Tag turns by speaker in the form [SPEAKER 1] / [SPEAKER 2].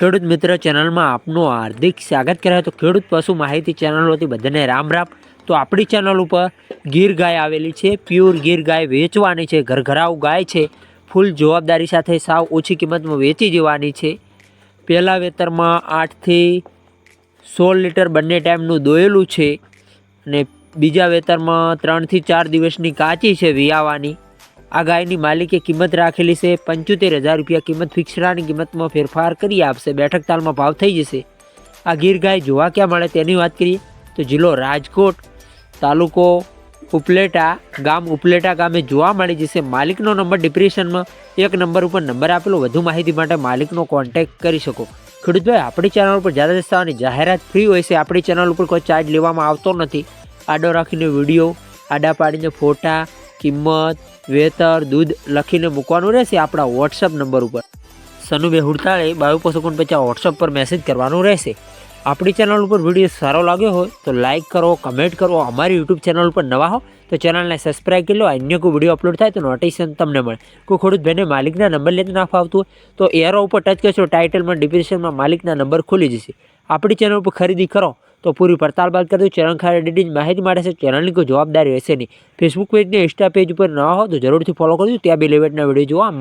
[SPEAKER 1] ખેડૂત મિત્ર ચેનલમાં આપનું હાર્દિક સ્વાગત કરાય. તો ખેડૂત પશુ માહિતી ચેનલોથી બધાને રામ રામ. તો આપણી ચેનલ ઉપર ગીર ગાય આવેલી છે. પ્યોર ગીર ગાય વેચવાની છે. ઘરઘરાઉ ગાય છે. ફૂલ જવાબદારી સાથે સાવ ઓછી કિંમતમાં વેચી જવાની છે. પહેલાં વેતરમાં આઠથી સોળ લીટર બંને ટાઈમનું દોયેલું છે. અને બીજા વેતરમાં ત્રણથી ચાર દિવસની કાચી છે વિયાવાની. આ ગાયની માલિકે કિંમત રાખેલી છે. પંચોતેર હજાર રૂપિયા કિંમત ફિક્સરાની કિંમતમાં ફેરફાર કરી આપશે. બેઠક તાલમાં ભાવ થઈ જશે. આ ગીર ગાય જોવા ક્યાં મળે તેની વાત કરીએ તો જિલ્લો રાજકોટ તાલુકો ઉપલેટા ગામ ઉપલેટા ગામે જોવા મળી જશે. માલિકનો નંબર ડિપ્રેશનમાં એક નંબર ઉપર નંબર આપેલો. વધુ માહિતી માટે માલિકનો કોન્ટેક્ટ કરી શકો. ખેડૂતભાઈ, આપણી ચેનલ ઉપર જ્યાદા દસ્તાવાની જાહેરાત ફ્રી હોય છે, આપણી ચેનલ ઉપર કોઈ ચાર્જ લેવામાં આવતો નથી. આડો રાખીને વીડિયો, આડા પાડીને ફોટા કિંમત, વેતર, દૂધ લખીને મૂકવાનું રહેશે આપણા વોટ્સઅપ નંબર ઉપર. સનુબે હુડતાળે બાવીસ પચાસ વોટ્સઅપ પર મેસેજ કરવાનું રહેશે. આપણી ચેનલ ઉપર વીડિયો સારો લાગ્યો હોય તો લાઇક કરો કમેન્ટ કરો, અમારી યુટ્યુબ ચેનલ ઉપર નવા હો તો ચેનલને સબસ્ક્રાઈબ કરી લો, અન્ય કોઈ વીડિયો અપલોડ થાય તો નોટિફિકેશન તમને મળે. કોઈ ખેડૂત ભાઈને માલિકના નંબર લેતા ના ફાવતું હોય તો એરો ઉપર ટચ કરશો ટાઇટલમાં ડિસ્ક્રિપ્શનમાં માલિકના નંબર ખુલી જશે. આપણી ચેનલ ઉપર ખરીદી કરો, તો પૂરી પડતાલ બાદ કરી દો. ચેનલ ખરીદીની માહિતી માટે છે. ચેનલની કોઈ જવાબદારી રહેશે નહીં. ફેસબુક પેજ ને ઇન્સ્ટા પેજ ઉપર ન હો તો જરૂરથી ફોલો કરજો. ત્યાં બે લેવેટના વીડિયો જોવા મળે.